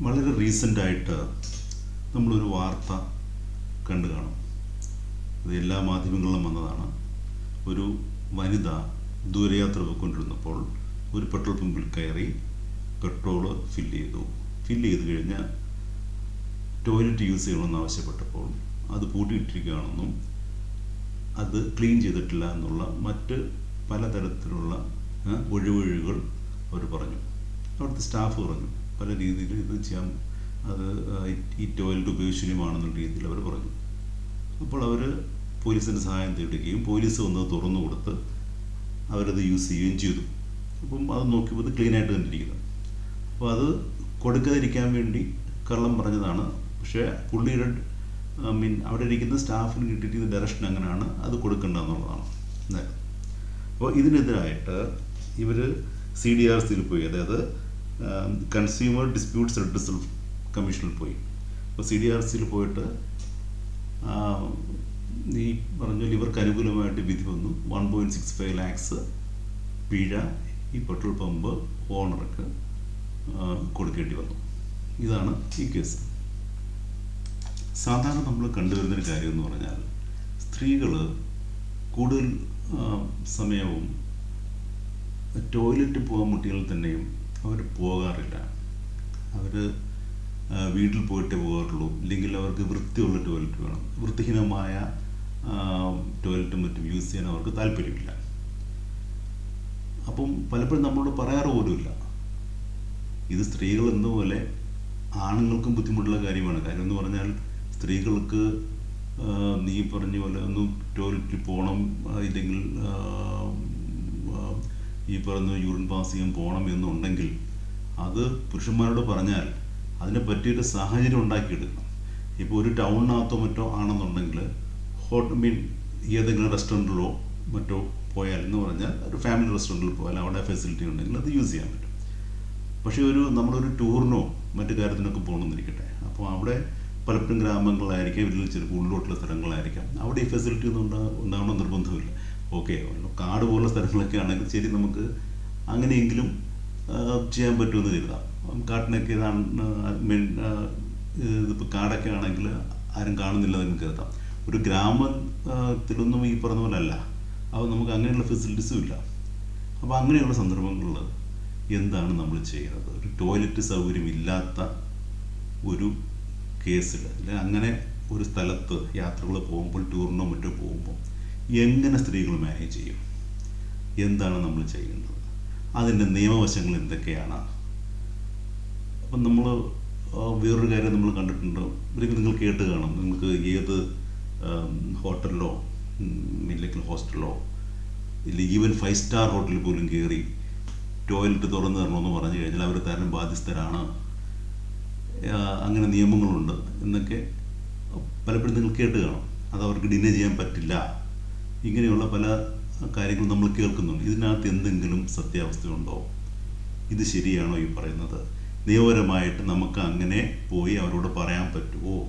വളരെ റീസെന്റായിട്ട് നമ്മളൊരു വാർത്ത കണ്ടു കാണും. അത് എല്ലാ മാധ്യമങ്ങളിലും വന്നതാണ്. ഒരു വനിത ദൂരയാത്ര പോയിക്കൊണ്ടിരുന്നപ്പോൾ ഒരു പെട്രോൾ പമ്പിൽ കയറി പെട്രോൾ ഫില്ല് ചെയ്തു. ഫില്ല് ചെയ്ത് കഴിഞ്ഞ് ടോയ്ലറ്റ് യൂസ് ചെയ്യണമെന്ന് ആവശ്യപ്പെട്ടപ്പോൾ അത് പൂട്ടിയിട്ടിരിക്കുകയാണെന്നും അത് ക്ലീൻ ചെയ്തിട്ടില്ല എന്നുള്ള മറ്റ് പലതരത്തിലുള്ള ഒഴിവൊഴികൾ അവർ പറഞ്ഞു. അവിടുത്തെ സ്റ്റാഫ് പറഞ്ഞു പല രീതിയിൽ ഇത് ചെയ്യാൻ അത് ഈ- ടോയ്ലറ്റ് ഉപയോഗശൂന്യമാണെന്നുള്ള രീതിയിൽ അവർ പറഞ്ഞു അപ്പോൾ അവർ പോലീസിന്റെ സഹായം തേടുകയും പോലീസ് വന്ന് തുറന്നു കൊടുത്ത് അവരത് യൂസ് ചെയ്യുകയും ചെയ്തു. അപ്പം അത് നോക്കിയപ്പോൾ ക്ലീൻ ആയിട്ട് കണ്ടിരിക്കുന്നത്. അപ്പോൾ അത് കൊടുക്കാതിരിക്കാൻ വേണ്ടി കള്ളം പറഞ്ഞതാണ്. പക്ഷേ പുള്ളിയുടെ ഐ മീൻ അവിടെ ഇരിക്കുന്ന സ്റ്റാഫിന് കിട്ടിയിരിക്കുന്ന ഡയറക്ഷൻ അങ്ങനെയാണ് അത് കൊടുക്കേണ്ടതെന്നുള്ളതാണ്. അപ്പോൾ ഇതിനെതിരായിട്ട് ഇവർ സി ഡി ആർ സിയിൽ പോയി. അതായത് കൺസ്യൂമർ ഡിസ്പ്യൂട്ട്സ് റിഡ്രസൽ കമ്മീഷനിൽ പോയി. അപ്പോൾ സി ഡി ആർ സിയിൽ പോയിട്ട് നീ പറഞ്ഞ ഇവർക്ക് അനുകൂലമായിട്ട് വിധി വന്നു. One point six five lakhs പിഴ ഈ പെട്രോൾ പമ്പ് ഓണർക്ക് കൊടുക്കേണ്ടി വന്നു. ഇതാണ് ഈ കേസ് സാധാരണ നമ്മൾ കണ്ടുവരുന്നൊരു കാര്യം എന്ന് പറഞ്ഞാൽ സ്ത്രീകൾ കൂടുതൽ സമയവും ടോയ്ലറ്റ് പോകാൻ മുട്ടിയാൽ തന്നെയും അവർ പോകാറില്ല. അവർ വീട്ടിൽ പോയിട്ടേ പോകാറുള്ളൂ. ഇല്ലെങ്കിൽ അവർക്ക് വൃത്തിയുള്ള ടോയ്ലറ്റ് വേണം. വൃത്തിഹീനമായ ടോയ്ലറ്റും മറ്റും യൂസ് ചെയ്യാൻ അവർക്ക് താല്പര്യമില്ല. അപ്പം പലപ്പോഴും നമ്മളോട് പറയാറ് പോലുമില്ല. ഇത് സ്ത്രീകൾ എന്നപോലെ ആണുങ്ങൾക്കും ബുദ്ധിമുട്ടുള്ള കാര്യമാണ്. കാര്യം എന്ന് പറഞ്ഞാൽ സ്ത്രീകൾക്ക് നീ പറഞ്ഞ പോലെ ഒന്ന് ടോയ്ലറ്റിൽ പോകണം ഇല്ലെങ്കിൽ ഈ പറയുന്ന യൂറിൻ പാസ് ചെയ്യാൻ പോകണം എന്നുണ്ടെങ്കിൽ അത് പുരുഷന്മാരോട് പറഞ്ഞാൽ അതിനെ പറ്റിയൊരു സാഹചര്യം ഉണ്ടാക്കിയെടുക്കണം. ഇപ്പോൾ ഒരു ടൗണിനകത്തോ മറ്റോ ആണെന്നുണ്ടെങ്കിൽ ഹോട്ട് മീൻ ഏതെങ്കിലും റെസ്റ്റോറന്റിലോ മറ്റോ പോയാൽ എന്ന് പറഞ്ഞാൽ ഒരു ഫാമിലി റെസ്റ്റോറന്റിൽ പോയാൽ അവിടെ ഫെസിലിറ്റി ഉണ്ടെങ്കിൽ അത് യൂസ് ചെയ്യാൻ പറ്റും. പക്ഷേ ഒരു നമ്മളൊരു ടൂറിനോ മറ്റു കാര്യത്തിനൊക്കെ പോകണമെന്നിരിക്കട്ടെ. അപ്പോൾ അവിടെ പലപ്പോഴും ഗ്രാമങ്ങളായിരിക്കാം വലിയ ചെറിയ ഉള്ളിലോട്ടുള്ള സ്ഥലങ്ങളായിരിക്കാം. അവിടെ ഈ ഫെസിലിറ്റി ഒന്നും ഉണ്ടാ ഉണ്ടാവണം നിർബന്ധമില്ല ഓക്കെ കാട് പോലുള്ള സ്ഥലങ്ങളൊക്കെ ആണെങ്കിൽ ശരി നമുക്ക് അങ്ങനെയെങ്കിലും ചെയ്യാൻ പറ്റുമെന്ന് കരുതാം. കാട്ടിനൊക്കെ ഇതാണ് ഇതിപ്പോൾ കാടൊക്കെ ആണെങ്കിൽ ആരും കാണുന്നില്ല എന്ന് കരുതാം. ഒരു ഗ്രാമത്തിലൊന്നും ഈ പറഞ്ഞ പോലെ അല്ല. അപ്പോൾ നമുക്ക് അങ്ങനെയുള്ള ഫെസിലിറ്റീസും ഇല്ല. അപ്പോൾ അങ്ങനെയുള്ള സന്ദർഭങ്ങളിൽ എന്താണ് നമ്മൾ ചെയ്യുന്നത്? ഒരു ടോയ്ലറ്റ് സൗകര്യം ഇല്ലാത്ത ഒരു കേസിൽ അല്ലെങ്കിൽ അങ്ങനെ ഒരു സ്ഥലത്ത് യാത്രകൾ പോകുമ്പോൾ ടൂറിനോ മറ്റോ പോകുമ്പോൾ എങ്ങനെ സ്ത്രീകൾ മാനേജ് ചെയ്യും? എന്താണ് നമ്മൾ ചെയ്യുന്നത് അതിന്റെ നിയമവശങ്ങൾ എന്തൊക്കെയാണ്? അപ്പം നമ്മൾ വേറൊരു കാര്യം നമ്മൾ കണ്ടിട്ടുണ്ട്. ഒരിക്കൽ നിങ്ങൾ കേട്ട് കാണും. നിങ്ങൾക്ക് ഏത് ഹോട്ടലിലോ ഇല്ലെങ്കിൽ ഹോസ്റ്റലിലോ ഇല്ല ഈവൻ ഫൈവ് സ്റ്റാർ ഹോട്ടലിൽ പോലും കയറി ടോയ്ലറ്റ് തുറന്നു തരണമെന്ന് പറഞ്ഞു കഴിഞ്ഞാൽ അവർ തരാൻ ബാധ്യസ്ഥരാണ്. അങ്ങനെ നിയമങ്ങളുണ്ട് എന്നൊക്കെ പലപ്പോഴും നിങ്ങൾ കേട്ട് കാണും. അത് അവർക്ക് ഡിനേ ചെയ്യാൻ പറ്റില്ല. ഇങ്ങനെയുള്ള പല കാര്യങ്ങളും നമ്മൾ കേൾക്കുന്നുണ്ട്. ഇതിനകത്ത് എന്തെങ്കിലും സത്യാവസ്ഥയുണ്ടോ? ഇത് ശരിയാണോ ഈ പറയുന്നത്? നിയമപരമായിട്ട് നമുക്ക് അങ്ങനെ പോയി അവരോട് പറയാൻ പറ്റുമോ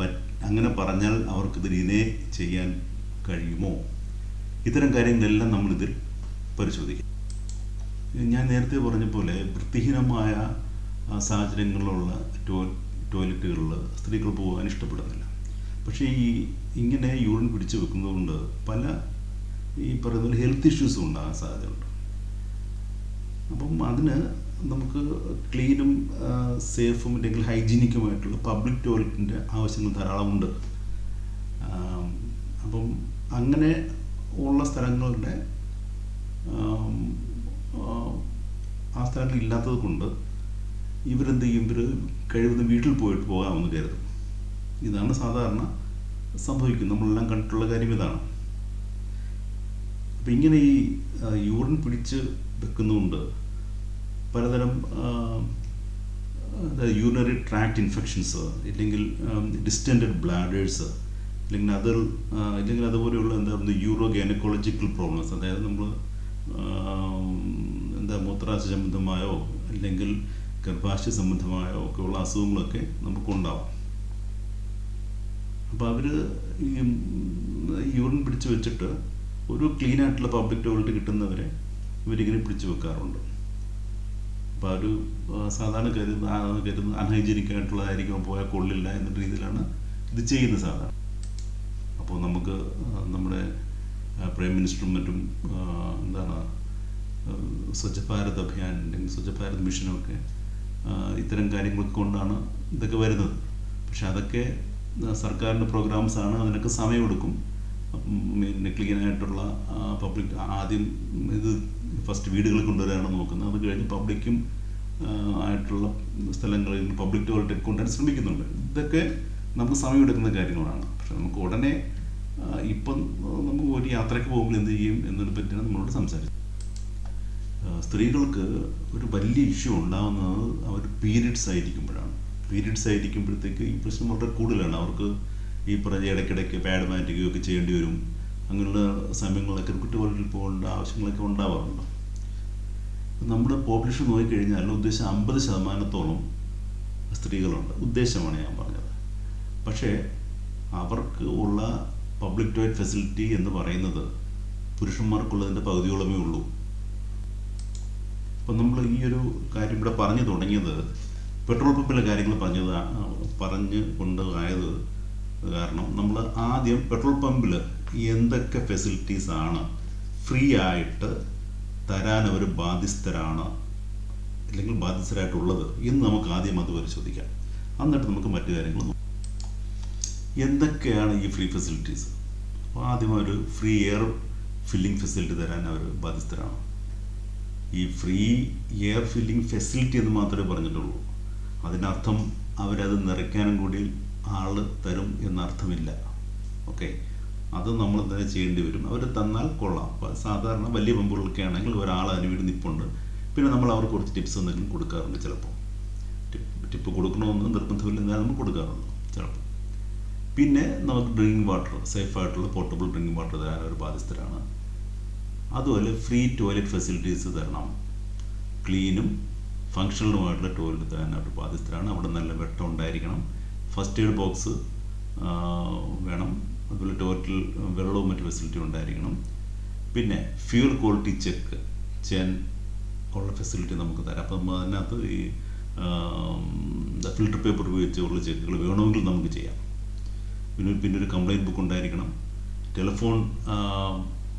പറ്റ് അങ്ങനെ പറഞ്ഞാൽ അവർക്ക് ഇതിനെ ചെയ്യാൻ കഴിയുമോ? ഇത്തരം കാര്യങ്ങളെല്ലാം നമ്മളിതിൽ പരിശോധിക്കും. ഞാൻ നേരത്തെ പറഞ്ഞ പോലെ വൃത്തിഹീനമായ സാഹചര്യങ്ങളിലുള്ള ടോയ്ലറ്റുകളിൽ സ്ത്രീകൾ പോകാൻ ഇഷ്ടപ്പെടുന്നില്ല. പക്ഷേ ഈ ഇങ്ങനെ യൂറിൻ പിടിച്ചു വെക്കുന്നതുകൊണ്ട് പല ഈ പറയുന്ന ഹെൽത്ത് ഇഷ്യൂസും ഉണ്ടാകാൻ സാധ്യതയുണ്ട്. അപ്പം അതിന് നമുക്ക് ക്ലീനും സേഫും അല്ലെങ്കിൽ ഹൈജീനിക്കുമായിട്ടുള്ള പബ്ലിക് ടോയ്ലറ്റിന്റെ ആവശ്യങ്ങൾ ധാരാളമുണ്ട് അപ്പം അങ്ങനെ ഉള്ള സ്ഥലങ്ങളുടെ ആ സ്ഥലങ്ങൾ ഇല്ലാത്തത് കൊണ്ട് ഇവരെന്ത് ചെയ്യും? ഇവർ കഴിവതും വീട്ടിൽ പോയിട്ട് പോകാമെന്ന് കരുതും. ഇതാണ് സാധാരണ സംഭവിക്കുന്നത് നമ്മളെല്ലാം കണ്ടിട്ടുള്ള കാര്യം ഇതാണ്. അപ്പം ഇങ്ങനെ ഈ യൂറിൻ പിടിച്ച് വെക്കുന്നതുകൊണ്ട് പലതരം യൂറിനറി ട്രാക്ട് ഇൻഫെക്ഷൻസ് ഇല്ലെങ്കിൽ ഡിസ്റ്റന്റഡ് ബ്ലാഡേഴ്സ് അല്ലെങ്കിൽ അതർ ഇല്ലെങ്കിൽ അതുപോലെയുള്ള എന്താ പറയുക യൂറോ ഗൈനക്കോളജിക്കൽ പ്രോബ്ലംസ് അതായത് നമ്മൾ എന്താ മൂത്രാശ സംബന്ധമായോ അല്ലെങ്കിൽ ഗർഭാശയ സംബന്ധമായോ ഒക്കെയുള്ള അസുഖങ്ങളൊക്കെ നമുക്കുണ്ടാവാം. അപ്പോൾ അവർ ഈ യൂറിൻ പിടിച്ച് വെച്ചിട്ട് ഒരു ക്ലീൻ ആയിട്ടുള്ള പബ്ലിക് ടോയ്ലറ്റ് കിട്ടുന്നവരെ ഇവരിങ്ങനെ പിടിച്ചു വെക്കാറുണ്ട്. അപ്പോൾ അവർ സാധാരണ കരുതുന്ന കരുതുന്ന അൺഹൈജീനിക് ആയിട്ടുള്ളതായിരിക്കും പോയാൽ കൊള്ളില്ല എന്ന രീതിയിലാണ് ഇത് ചെയ്യുന്നത് സാധാരണ. അപ്പോൾ നമുക്ക് നമ്മുടെ പ്രൈം മിനിസ്റ്ററും മറ്റും എന്താണ് സ്വച്ഛ ഭാരത് അഭിയാൻ അല്ലെങ്കിൽ സ്വച്ഛ ഭാരത് മിഷനൊക്കെ ഒക്കെ ഇത്തരം കാര്യങ്ങൾ കൊണ്ടാണ് ഇതൊക്കെ വരുന്നത്. പക്ഷെ അതൊക്കെ സർക്കാരിന്റെ പ്രോഗ്രാംസ് ആണ് അതിനൊക്കെ സമയമെടുക്കും. പിന്നെ ക്ലീൻ ആയിട്ടുള്ള പബ്ലിക് ആദ്യം ഇത് ഫസ്റ്റ് വീടുകളിൽ കൊണ്ടുവരാനാണ് നോക്കുന്നത്. അത് കഴിഞ്ഞ് പബ്ലിക്കും ആയിട്ടുള്ള സ്ഥലങ്ങളിൽ പബ്ലിക് ടോയ്ലറ്റ് കൊണ്ടുവരാൻ ശ്രമിക്കുന്നുണ്ട്. ഇതൊക്കെ നമുക്ക് സമയമെടുക്കുന്ന കാര്യങ്ങളാണ്. പക്ഷെ നമുക്ക് ഉടനെ ഇപ്പം നമുക്ക് ഒരു യാത്രയ്ക്ക് പോകുമ്പോൾ എന്ത് ചെയ്യും എന്നതിനെ പറ്റിയാണ് നമ്മളോട് സംസാരിച്ചത്. സ്ത്രീകൾക്ക് ഒരു വലിയ ഇഷ്യൂ ഉണ്ടാകുന്നത് അവർ പീരീഡ്സ് ആയിരിക്കുമ്പോഴാണ്. പീരിയഡ്സ് ആയിരിക്കുമ്പോഴത്തേക്ക് ഈ പ്രശ്നം വളരെ കൂടുതലാണ്. അവർക്ക് ഈ പറഞ്ഞ ഇടയ്ക്കിടയ്ക്ക് പാഡ് മാറ്റുകയോ ഒക്കെ ചെയ്യേണ്ടി വരും. അങ്ങനെയുള്ള സമയങ്ങളൊക്കെ കുറ്റവാളിൽ പോകേണ്ട ആവശ്യങ്ങളൊക്കെ ഉണ്ടാവാറുണ്ട്. നമ്മുടെ പോപ്പുലേഷൻ നോക്കിക്കഴിഞ്ഞാൽ ഉദ്ദേശം അമ്പത് ശതമാനത്തോളം സ്ത്രീകളുണ്ട്. ഉദ്ദേശമാണ് ഞാൻ പറഞ്ഞത്. പക്ഷേ അവർക്ക് ഉള്ള പബ്ലിക് ടോയ്ലറ്റ് ഫെസിലിറ്റി എന്ന് പറയുന്നത് പുരുഷന്മാർക്കുള്ളതിന്റെ പകുതിയോളമേ ഉള്ളൂ. അപ്പം നമ്മൾ ഈ ഒരു കാര്യം ഇവിടെ പറഞ്ഞു തുടങ്ങിയത് പെട്രോൾ പമ്പിലെ കാര്യങ്ങൾ പറഞ്ഞത് പറഞ്ഞ് കൊണ്ട് ആയത് കാരണം നമ്മൾ ആദ്യം പെട്രോൾ പമ്പിൽ എന്തൊക്കെ ഫെസിലിറ്റീസ് ആണ് ഫ്രീ ആയിട്ട് തരാൻ അവർ ബാധ്യസ്ഥരാണ് അല്ലെങ്കിൽ ബാധ്യസ്ഥരായിട്ടുള്ളത് എന്ന് നമുക്ക് ആദ്യം അത് പരിശോധിക്കാം. എന്നിട്ട് നമുക്ക് മറ്റു കാര്യങ്ങൾ എന്തൊക്കെയാണ് ഈ ഫ്രീ ഫെസിലിറ്റീസ് അപ്പോൾ ആദ്യം ഒരു ഫ്രീ എയർ ഫില്ലിംഗ് ഫെസിലിറ്റി തരാൻ അവർ ബാധ്യസ്ഥരാണ്. ഈ ഫ്രീ എയർ ഫില്ലിംഗ് ഫെസിലിറ്റി എന്ന് മാത്രമേ പറഞ്ഞിട്ടുള്ളൂ. അതിനർത്ഥം അവരത് നിറയ്ക്കാനും കൂടി ആൾ തരും എന്നർത്ഥമില്ല. ഓക്കെ? അത് നമ്മൾ തന്നെ ചെയ്യേണ്ടി വരും. അവർ തന്നാൽ കൊള്ളാം. സാധാരണ വലിയ പമ്പുകളൊക്കെ ആണെങ്കിൽ ഒരാൾ അതിന് വേണ്ടി പിന്നെ നമ്മൾ അവർക്ക് കുറച്ച് ടിപ്സ് എന്തെങ്കിലും കൊടുക്കാറുണ്ട് ചിലപ്പോൾ. ടിപ്പ് ടിപ്പ് കൊടുക്കണമെന്ന് നിർബന്ധമില്ല എന്നാലും നമ്മൾ കൊടുക്കാറുണ്ട് ചിലപ്പോൾ. പിന്നെ നമുക്ക് ഡ്രിങ്കിങ് വാട്ടർ സേഫായിട്ടുള്ള പോർട്ടബിൾ ഡ്രിങ്കിങ് വാട്ടർ തരാൻ അവർ ബാധ്യസ്ഥരാണ്. അതുപോലെ ഫ്രീ ടോയ്ലറ്റ് ഫെസിലിറ്റീസ് തരണം. ക്ലീനും ഫങ്ഷണലുമായിട്ടുള്ള ടോയ്ലറ്റ് തരാനായിട്ട് ബാധ്യസ്ഥരാണ്. അവിടെ നല്ല വെട്ടം ഉണ്ടായിരിക്കണം. ഫസ്റ്റ് എയ്ഡ് ബോക്സ് വേണം. അതുപോലെ ടോയ്ലറ്റിൽ വെള്ളവും മറ്റു ഫെസിലിറ്റി ഉണ്ടായിരിക്കണം. പിന്നെ ഫ്യൂൽ ക്വാളിറ്റി ചെക്ക് ചെയ്യാൻ ഉള്ള ഫെസിലിറ്റി നമുക്ക് തരാം. അപ്പം നമ്മൾ അതിനകത്ത് ഈ ഫിൽട്ടർ പേപ്പർ ഉപയോഗിച്ചുള്ള ചെക്കുകൾ വേണമെങ്കിൽ നമുക്ക് ചെയ്യാം. പിന്നെ പിന്നെ ഒരു കംപ്ലയിന്റ് ബുക്ക് ഉണ്ടായിരിക്കണം. ടെലിഫോൺ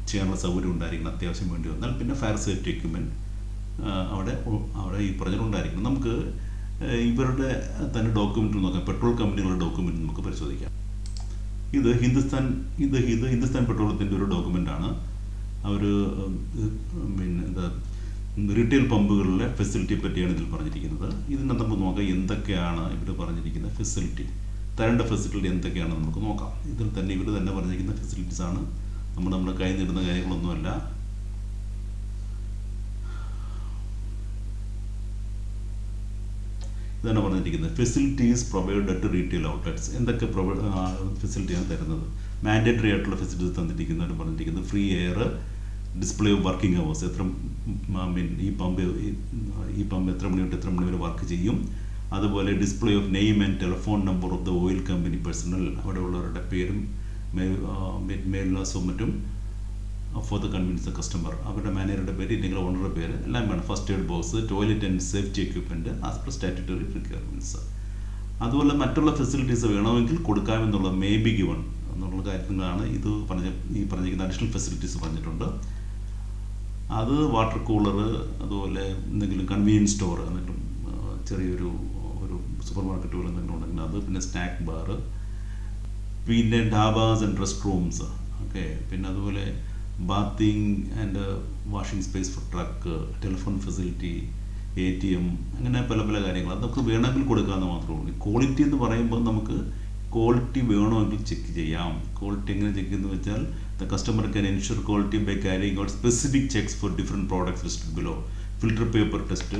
ചെയ്യാനുള്ള സൗകര്യം ഉണ്ടായിരിക്കണം. അത്യാവശ്യം വേണ്ടി വന്നാൽ. പിന്നെ ഫയർ സേഫ്റ്റി എക്യുപ്മെന്റ് അവിടെ അവിടെ ഈ പറഞ്ഞിട്ടുണ്ടായിരിക്കും നമുക്ക് ഇവരുടെ തന്നെ ഡോക്യുമെന്റ് നോക്കാം. പെട്രോൾ കമ്പനികളുടെ ഡോക്യുമെന്റ് നമുക്ക് പരിശോധിക്കാം. ഇത് ഹിന്ദുസ്ഥാൻ ഇത് ഇത് ഹിന്ദുസ്ഥാൻ പെട്രോളത്തിന്റെ ഒരു ഡോക്യുമെന്റ് ആണ്. അവർ പിന്നെ എന്താ റീറ്റെയിൽ പമ്പുകളിലെ ഫെസിലിറ്റിയെ പറ്റിയാണ് ഇതിൽ പറഞ്ഞിരിക്കുന്നത്. ഇതിനകത്ത് നമുക്ക് നോക്കാം എന്തൊക്കെയാണ് ഇവർ പറഞ്ഞിരിക്കുന്ന ഫെസിലിറ്റി തരേണ്ട ഫെസിലിറ്റി എന്തൊക്കെയാണ് നമുക്ക് നോക്കാം. ഇതിൽ തന്നെ ഇവർ തന്നെ പറഞ്ഞിരിക്കുന്ന ഫെസിലിറ്റീസാണ് നമ്മൾ നമ്മുടെ കൈ നേടുന്ന കാര്യങ്ങളൊന്നുമല്ല. ഇതാണ് പറഞ്ഞിരിക്കുന്നത്. Facilities provide to retail outlets എന്തൊക്കെ പ്രൊവൈഡ് ഫെസിലിറ്റിയാണ് തരുന്നത്? മാൻഡേറ്ററി ആയിട്ടുള്ള ഫെസിലിറ്റീസ് തന്നിരിക്കുന്നവർ പറഞ്ഞിരിക്കുന്നത്. Free air display of working hours എത്ര മീൻ ഈ പമ്പ് ഈ പമ്പ് എത്ര മണി തൊട്ട് എത്ര മണി വരെ വർക്ക് ചെയ്യും? അതുപോലെ display of name and telephone number of the oil company personnel അവിടെ ഉള്ളവരുടെ പേരും മേൽവിലാസവും മറ്റും for the convenience the customer അവരുടെ മാനേജറുടെ പേര് ഇല്ലെങ്കിൽ ഓണറുടെ പേര് എല്ലാം വേണം. First aid box toilet and safety equipment as per statutory requirements അതുപോലെ മറ്റുള്ള ഫെസിലിറ്റീസ് വേണമെങ്കിൽ കൊടുക്കാമെന്നുള്ള മേ ബി ഗിവൺ എന്നുള്ള കാര്യങ്ങളാണ് ഇത് പറഞ്ഞ ഈ പറഞ്ഞിരിക്കുന്ന അഡീഷണൽ ഫെസിലിറ്റീസ് പറഞ്ഞിട്ടുണ്ട്. അത് വാട്ടർ കൂളർ അതുപോലെ എന്തെങ്കിലും കൺവീനിയൻസ് സ്റ്റോർ എന്തെങ്കിലും ചെറിയൊരു ഒരു സൂപ്പർ മാർക്കറ്റ് പോലെ എന്തെങ്കിലും ഉണ്ടെങ്കിൽ അത് പിന്നെ സ്നാക്ക് ബാർ പിന്നെ dhabas and rest rooms okay പിന്നെ അതുപോലെ bathing and washing space for truck telephone facility A T M അങ്ങനെ പല പല കാര്യങ്ങൾ. അത് നമുക്ക് വേണമെങ്കിൽ കൊടുക്കാമെന്ന് മാത്രമേ ഉള്ളൂ. ക്വാളിറ്റി എന്ന് പറയുമ്പോൾ നമുക്ക് ക്വാളിറ്റി വേണമെങ്കിൽ ചെക്ക് ചെയ്യാം. ക്വാളിറ്റി എങ്ങനെ ചെക്ക് ചെയ്യുന്നത് വെച്ചാൽ the customer can ensure quality by carrying out specific checks for different products listed below filter paper test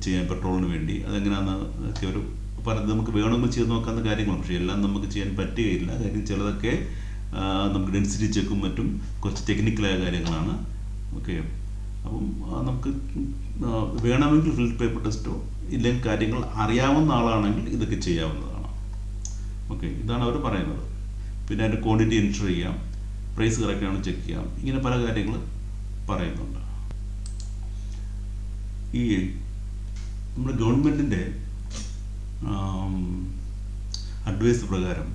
ചെയ്യാൻ പെട്രോളിന് വേണ്ടി. അതെങ്ങനെയാണെന്ന് ഒക്കെ ഒരു പറഞ്ഞത് നമുക്ക് വേണമെങ്കിൽ ചെയ്ത് നോക്കാവുന്ന കാര്യങ്ങളാണ്. പക്ഷേ എല്ലാം നമുക്ക് ചെയ്യാൻ പറ്റുകയില്ല. കാര്യം ചിലതൊക്കെ നമുക്ക് ഡെൻസിറ്റി ചെക്കും മറ്റും കുറച്ച് ടെക്നിക്കലായ കാര്യങ്ങളാണ്. ഓക്കെ അപ്പം നമുക്ക് വേണമെങ്കിൽ ഫിൽഡ് പേപ്പർ ടെസ്റ്റോ ഇല്ലെങ്കിൽ കാര്യങ്ങൾ അറിയാവുന്ന ആളാണെങ്കിൽ ഇതൊക്കെ ചെയ്യാവുന്നതാണ്. ഓക്കെ ഇതാണ് അവർ പറയുന്നത്. പിന്നെ അതിന്റെ ക്വാണ്ടിറ്റി എൻഷർ ചെയ്യാം. പ്രൈസ് കറക്റ്റാണ് ചെക്ക് ചെയ്യാം. ഇങ്ങനെ പല കാര്യങ്ങൾ പറയുന്നുണ്ട്. ഈ നമ്മുടെ ഗവൺമെന്റിന്റെ അഡ്വൈസ് പ്രകാരം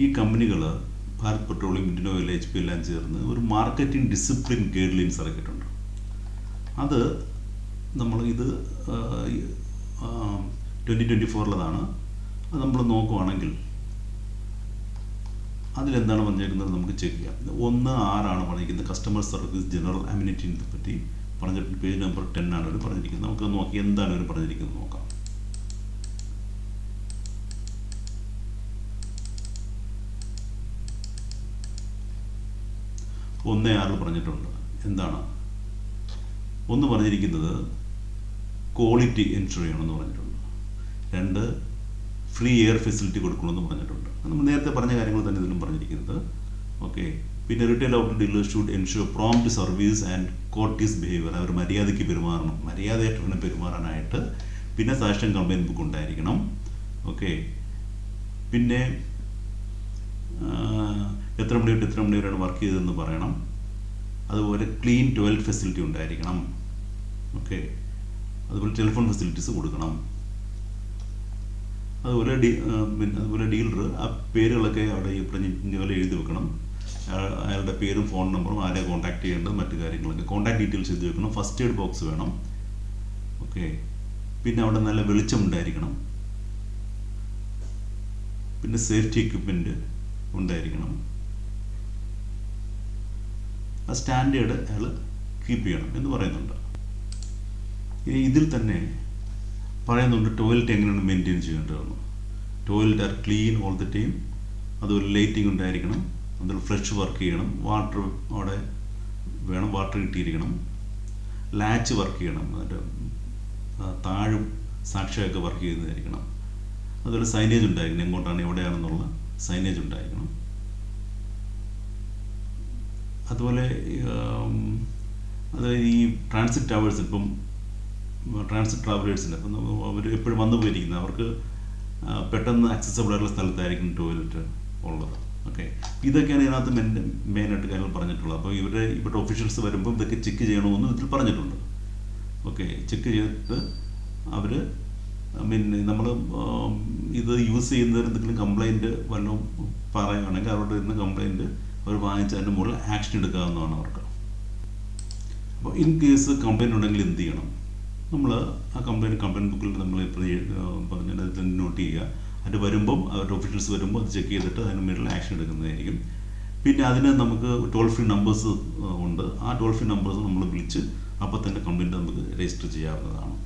ഈ കമ്പനികൾ Bharat petroleum Indian oil H P എല്ലാം ചേർന്ന് ഒരു മാർക്കറ്റിംഗ് ഡിസിപ്ലിൻ ഗൈഡ് ലൈൻസ് ഇറക്കിയിട്ടുണ്ട്. അത് നമ്മൾ ഇത് ട്വന്റി ട്വന്റി ഫോറിലതാണ് അത് നമ്മൾ നോക്കുവാണെങ്കിൽ അതിലെന്താണ് പറഞ്ഞിരിക്കുന്നത് നമുക്ക് ചെക്ക് ചെയ്യാം. ഒന്ന് ആറാണ് പറഞ്ഞിരിക്കുന്നത്. കസ്റ്റമർ സർവീസ് ജനറൽ അമ്യൂണിറ്റിനെ പറ്റി പറഞ്ഞിട്ട് പേജ് നമ്പർ ടെൻ ആണ് അവർ പറഞ്ഞിരിക്കുന്നത്. നമുക്ക് നോക്കി എന്താണ് അവർ പറഞ്ഞിരിക്കുന്നത് നോക്കാം. ഒന്ന് ആറിൽ പറഞ്ഞിട്ടുണ്ട്. എന്താണ്? ഒന്ന് പറഞ്ഞിരിക്കുന്നത് ക്വാളിറ്റി എൻഷുർ ചെയ്യണമെന്ന് പറഞ്ഞിട്ടുണ്ട്. രണ്ട് ഫ്രീ എയർ ഫെസിലിറ്റി കൊടുക്കണമെന്ന് പറഞ്ഞിട്ടുണ്ട്. നമ്മൾ നേരത്തെ പറഞ്ഞ കാര്യങ്ങൾ തന്നെ ഇതിലും പറഞ്ഞിരിക്കുന്നത്. ഓക്കെ പിന്നെ retail out dealer should ensure prompt service and courteous behaviour അവർ മര്യാദയ്ക്ക് പെരുമാറണം. മര്യാദയായിട്ട് വേണം പെരുമാറാനായിട്ട് പിന്നെ സാക്ഷൻ കംപ്ലൈന്റ് ബുക്ക് ഉണ്ടായിരിക്കണം. ഓക്കെ പിന്നെ എത്ര മണി തൊട്ട് വരെയാണ് വർക്ക് ചെയ്തതെന്ന് പറയണം. അതുപോലെ ക്ലീൻ ടോയ്ലറ്റ് ഫെസിലിറ്റി ഉണ്ടായിരിക്കണം. ഓക്കെ അതുപോലെ ടെലിഫോൺ ഫെസിലിറ്റീസ് കൊടുക്കണം. അതുപോലെ ഡീ പിന്നെ അതുപോലെ ഡീലർ ആ പേരുകളൊക്കെ അവിടെ ഈ പറഞ്ഞ പോലെ എഴുതി വെക്കണം. അയാളുടെ പേരും ഫോൺ നമ്പറും ആരെ കോൺടാക്ട് ചെയ്യേണ്ടത് മറ്റു കാര്യങ്ങളൊക്കെ. കോൺടാക്ട് ഡീറ്റെയിൽസ് എഴുതി വെക്കണം. ഫസ്റ്റ് എയ്ഡ് ബോക്സ് വേണം. ഓക്കെ പിന്നെ അവിടെ നല്ല വെളിച്ചം ഉണ്ടായിരിക്കണം. പിന്നെ സേഫ്റ്റി എക്യുപ്മെന്റ് ഉണ്ടായിരിക്കണം. ആ സ്റ്റാൻഡേർഡ് അയാൾ കീപ്പ് ചെയ്യണം എന്ന് പറയുന്നുണ്ട്. ഇനി ഇതിൽ തന്നെ പറയുന്നുണ്ട് ടോയ്ലറ്റ് എങ്ങനെയാണ് മെയിന്റെയിൻ ചെയ്യേണ്ടതെന്ന് toilet are clean all the time അതുപോലെ ലൈറ്റിംഗ് ഉണ്ടായിരിക്കണം. അതുപോലെ ഫ്ലഷ് വർക്ക് ചെയ്യണം. വാട്ടർ അവിടെ വേണം വാട്ടർ കിട്ടിയിരിക്കണം. ലാച്ച് വർക്ക് ചെയ്യണം. അതിന്റെ താഴും സാക്ഷിയൊക്കെ വർക്ക് ചെയ്യുന്നതായിരിക്കണം അതുപോലെ സൈനേജ് ഉണ്ടായിരിക്കണം. എങ്ങോട്ടാണ് എവിടെയാണെന്നുള്ള സൈനേജ് ഉണ്ടായിരിക്കണം. അതുപോലെ അത് ഈ ട്രാൻസിറ്റ് ടവേഴ്സ് ഇപ്പം ട്രാൻസിറ്റ് ട്രാവലേഴ്സിന്റെ അപ്പം അവർ എപ്പോഴും വന്നു പോയിരിക്കുന്നത്. അവർക്ക് പെട്ടെന്ന് ആക്സസബിൾ ആയിട്ടുള്ള സ്ഥലത്തായിരിക്കും ടോയ്ലറ്റ് ഉള്ളത്. ഓക്കെ ഇതൊക്കെയാണ് ഇതിനകത്ത് മെയിൻ മെയിനായിട്ട് കാര്യങ്ങൾ പറഞ്ഞിട്ടുള്ളത്. അപ്പോൾ ഇവരുടെ ഇവരുടെ ഒഫീഷ്യൽസ് വരുമ്പോൾ ഇതൊക്കെ ചെക്ക് ചെയ്യണമെന്ന് ഇതിൽ പറഞ്ഞിട്ടുണ്ട്. ഓക്കെ ചെക്ക് ചെയ്തിട്ട് അവർ മീൻ നമ്മൾ ഇത് യൂസ് ചെയ്യുന്നവർ എന്തെങ്കിലും കംപ്ലൈന്റ് വല്ലതും പറയുകയാണെങ്കിൽ അവരുടെ ഇന്ന് കംപ്ലൈന്റ് അവർ വാങ്ങിച്ച് അതിന്റെ മുകളിൽ ആക്ഷൻ എടുക്കാവുന്നതാണ് അവർക്ക്. അപ്പോൾ ഇൻ കേസ് കംപ്ലൈന്റ് ഉണ്ടെങ്കിൽ എന്ത് ചെയ്യണം? നമ്മൾ ആ കംപ്ലൈന്റ് കംപ്ലൈന്റ് ബുക്കിൽ നമ്മൾ പറഞ്ഞ നോട്ട് ചെയ്യുക. അത് വരുമ്പം അവരുടെ ഒഫീഷ്യൽസ് വരുമ്പോൾ അത് ചെക്ക് ചെയ്തിട്ട് അതിന് മേളിൽ ആക്ഷൻ എടുക്കുന്നതായിരിക്കും. പിന്നെ അതിന് നമുക്ക് ടോൾ ഫ്രീ നമ്പേഴ്സ് ഉണ്ട്. ആ ടോൾ ഫ്രീ നമ്പേഴ്സ് നമ്മൾ വിളിച്ച് അപ്പോൾ തന്നെ കംപ്ലൈന്റ് നമുക്ക് രജിസ്റ്റർ ചെയ്യാവുന്നതാണ്.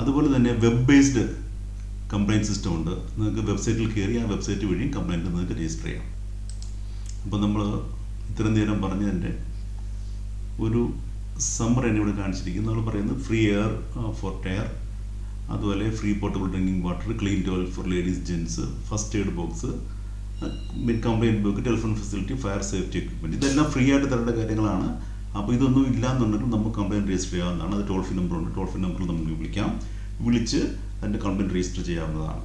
അതുപോലെ തന്നെ വെബ് ബേസ്ഡ് കംപ്ലൈന്റ് സിസ്റ്റം ഉണ്ട്. നിങ്ങൾക്ക് വെബ്സൈറ്റിൽ കയറി ആ വെബ്സൈറ്റ് വഴിയും കംപ്ലയിന്റ് നിങ്ങൾക്ക് രജിസ്റ്റർ ചെയ്യാം. അപ്പോൾ നമ്മൾ ഇത്രയും നേരം പറഞ്ഞതിന്റെ ഒരു സമ്മറാണ് ഇവിടെ കാണിച്ചിരിക്കുന്നത്. നമ്മൾ പറയുന്നത് ഫ്രീ എയർ ഫോർ ടയർ അതുപോലെ free portable drinking water clean toilet for ladies gents first aid box mid complaint book telephone facility fire safety equipment ഇതെല്ലാം ഫ്രീ ആയിട്ട് തരേണ്ട കാര്യങ്ങളാണ്. അപ്പോൾ ഇതൊന്നും ഇല്ലാന്നുണ്ടെങ്കിൽ നമുക്ക് കംപ്ലയിന്റ് രജിസ്റ്റർ ചെയ്യാവുന്നതാണ്. അത് ടോൾ ഫ്രീ നമ്പർ ഉണ്ട്. ടോൾ ഫ്രീ നമ്പറിൽ നമുക്ക് വിളിക്കാം. വിളിച്ച് അതിന്റെ കംപ്ലൈന്റ് രജിസ്റ്റർ ചെയ്യാവുന്നതാണ്.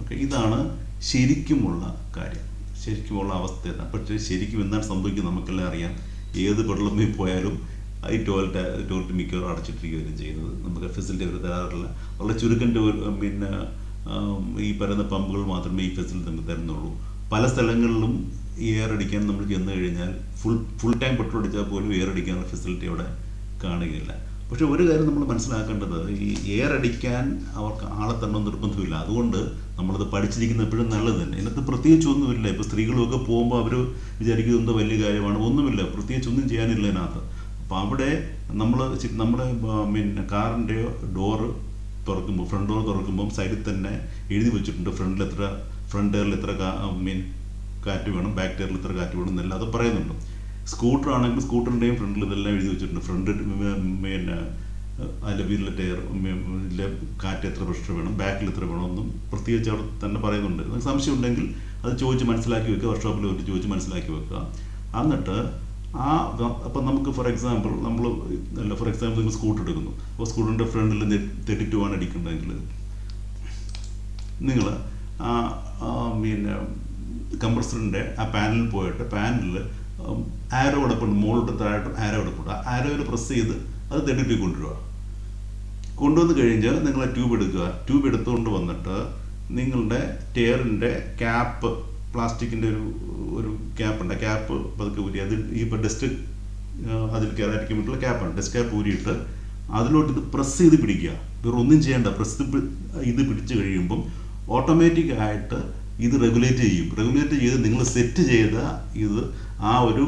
ഓക്കെ ഇതാണ് ശരിക്കുമുള്ള കാര്യം. ശരിക്കുമുള്ള അവസ്ഥ പക്ഷേ ശരിക്കും എന്താണ് സംഭവിക്കുന്നത് നമുക്കെല്ലാം അറിയാം. ഏത് പെട്രോളിൽ പോയാലും ഈ ടോയ്ലറ്റ് ടോയ്ലറ്റ് മിക്കവാറും അടച്ചിട്ടിരിക്കുകയും ചെയ്യുന്നത്. നമുക്ക് ഫെസിലിറ്റി അവർ തരാറില്ല. വളരെ ചുരുക്കം പിന്നെ ഈ പറയുന്ന പമ്പുകൾ മാത്രമേ ഈ ഫെസിലിറ്റി നമുക്ക് തരുന്നുള്ളൂ. പല സ്ഥലങ്ങളിലും എയർ അടിക്കാൻ നമ്മൾ ചെന്ന് കഴിഞ്ഞാൽ ഫുൾ ഫുൾ ടൈം പെട്രോൾ അടിച്ചാൽ പോലും എയർ അടിക്കാനുള്ള ഫെസിലിറ്റി അവിടെ കാണുകയില്ല. പക്ഷെ ഒരു കാര്യം നമ്മൾ മനസ്സിലാക്കേണ്ടത് ഈ എയർ അടിക്കാൻ അവർക്ക് ആളെ തന്നെ നിർബന്ധമില്ല. അതുകൊണ്ട് നമ്മളത് പഠിച്ചിരിക്കുന്ന എപ്പോഴും നല്ലത് തന്നെ. ഇതിനകത്ത് പ്രത്യേകിച്ച് ഒന്നുമില്ല. ഇപ്പോൾ സ്ത്രീകളൊക്കെ പോകുമ്പോൾ അവർ വിചാരിക്കുന്നത് എന്തോ വലിയ കാര്യമാണ്. ഒന്നുമില്ല. പ്രത്യേകിച്ച് ഒന്നും ചെയ്യാനില്ല ഇതിനകത്ത്. അപ്പോൾ അവിടെ നമ്മൾ നമ്മുടെ പിന്നെ കാറിന്റെ ഡോറ് തുറക്കുമ്പോൾ ഫ്രണ്ട് ഡോർ തുറക്കുമ്പം സൈഡിൽ തന്നെ എഴുതി വെച്ചിട്ടുണ്ട് ഫ്രണ്ടിൽ എത്ര ഫ്രണ്ട് ടയറിൽ എത്ര മീൻ കാറ്റ് വേണം ബാക്ക് ടയറിൽ എത്ര കാറ്റ് വേണം എന്നെല്ലാം അത് പറയുന്നുണ്ട്. സ്കൂട്ടർ ആണെങ്കിൽ സ്കൂട്ടറിന്റെയും ഫ്രണ്ടിൽ ഇതെല്ലാം എഴുതി വെച്ചിട്ടുണ്ട്. ഫ്രണ്ട് പിന്നെ വീലിലെ ടയർ കാറ്റ് എത്ര പ്രഷർ വേണം ബാക്കിൽ എത്ര വേണം എന്നും പ്രത്യേകിച്ച് അവിടെ തന്നെ പറയുന്നുണ്ട്. നിങ്ങൾക്ക് സംശയം ഉണ്ടെങ്കിൽ അത് ചോദിച്ച് മനസ്സിലാക്കി വെക്കുക വർക്ക്ഷോപ്പിൽ പോയിട്ട് ചോദിച്ച് മനസ്സിലാക്കി വെക്കുക. എന്നിട്ട് ആ അപ്പം നമുക്ക് ഫോർ എക്സാമ്പിൾ നമ്മൾ അല്ല ഫോർ എക്സാമ്പിൾ നിങ്ങൾ സ്കൂട്ടർ എടുക്കുന്നു. അപ്പോൾ സ്കൂട്ടറിന്റെ ഫ്രണ്ടിൽ തേർട്ടി ടു ആണ് അടിക്കേണ്ടതെങ്കിൽ നിങ്ങൾ പിന്നെ കംപ്രസറിന്റെ ആ പാനലിൽ പോയിട്ട് പാനലിൽ ആരോ കിടപ്പുണ്ട് മുകളിലോട്ട് താഴോട്ട് ആരോ കിടപ്പുണ്ട് ആ ആരോയിൽ പ്രസ് ചെയ്ത് അത് ടു കൊണ്ടുവരിക. കൊണ്ടുവന്ന് കഴിഞ്ഞാൽ നിങ്ങൾ ട്യൂബ് എടുക്കുക. ട്യൂബ് എടുത്തുകൊണ്ട് വന്നിട്ട് നിങ്ങളുടെ ടയറിന്റെ ക്യാപ്പ് പ്ലാസ്റ്റിക്കിന്റെ ഒരു ഒരു ക്യാപ്പുണ്ട് ക്യാപ്പ് പതുക്കെ ഊരി അതിൽ ഈ ഡസ്റ്റ് അതിൽ കയറാതിരിക്കാൻ ക്യാപ്പാണ് ഡസ്റ്റ് ക്യാപ്പ് ഊരിയിട്ട് അതിലോട്ട് ഇത് പ്രസ് ചെയ്ത് പിടിക്കുക. വേറെ ഒന്നും ചെയ്യേണ്ട. പ്രസ് ഇത് പിടിച്ച് കഴിയുമ്പം ഓട്ടോമാറ്റിക് ആയിട്ട് ഇത് റെഗുലേറ്റ് ചെയ്യും. റെഗുലേറ്റ് ചെയ്ത് നിങ്ങൾ സെറ്റ് ചെയ്ത ഇത് ആ ഒരു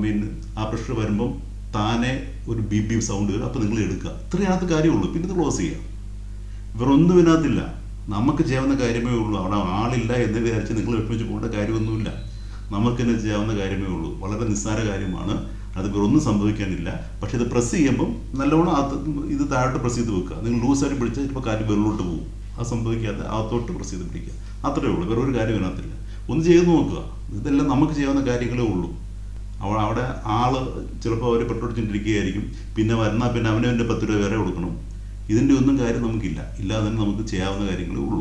മീൻ ആ പ്രഷർ വരുമ്പം താനെ ഒരു ബി ബി സൗണ്ട് വരും. അപ്പോൾ നിങ്ങൾ എടുക്കുക. ഇത്രയാകത്ത് കാര്യമുള്ളൂ. പിന്നെ ഇത് ക്ലോസ് ചെയ്യുക ഒന്നും ഇതിനകത്തില്ല. നമുക്ക് ചെയ്യാവുന്ന കാര്യമേ ഉള്ളൂ. അവിടെ ആളില്ല എന്ന് വിചാരിച്ച് നിങ്ങൾ വിഷമിച്ച് പോകേണ്ട കാര്യമൊന്നുമില്ല. നമുക്ക് തന്നെ ചെയ്യാവുന്ന കാര്യമേ ഉള്ളൂ. വളരെ നിസ്സാര കാര്യമാണ്. അത് ഒന്നും സംഭവിക്കാനില്ല. പക്ഷെ ഇത് പ്രസ് ചെയ്യുമ്പം നല്ലോണം അത് ഇത് താഴോട്ട് പ്രസ് ചെയ്ത് വെക്കുക. നിങ്ങൾ ലൂസായിട്ട് പിടിച്ചാൽ ഇപ്പോൾ കാര്യം വെള്ളോട്ട് പോകും. അത് സംഭവിക്കാതെ അകത്തോട്ട് പ്രസ് ചെയ്ത് പിടിക്കുക. അത്രേ ഉള്ളൂ. വേറെ ഒരു കാര്യം ഇതിനകത്തില്ല ഒന്ന് ചെയ്ത് നോക്കുക. ഇതെല്ലാം നമുക്ക് ചെയ്യാവുന്ന കാര്യങ്ങളേ ഉള്ളൂ. അവ അവിടെ ആൾ ചിലപ്പോൾ അവർ പെട്ടുപിടിച്ചിട്ടിരിക്കുകയായിരിക്കും പിന്നെ വന്നാൽ പിന്നെ അവനെ അവന്റെ പത്ത് രൂപ വേറെ കൊടുക്കണം. ഇതിന്റെ ഒന്നും കാര്യം നമുക്കില്ല. ഇല്ലാതെ തന്നെ നമുക്ക് ചെയ്യാവുന്ന കാര്യങ്ങളേ ഉള്ളൂ.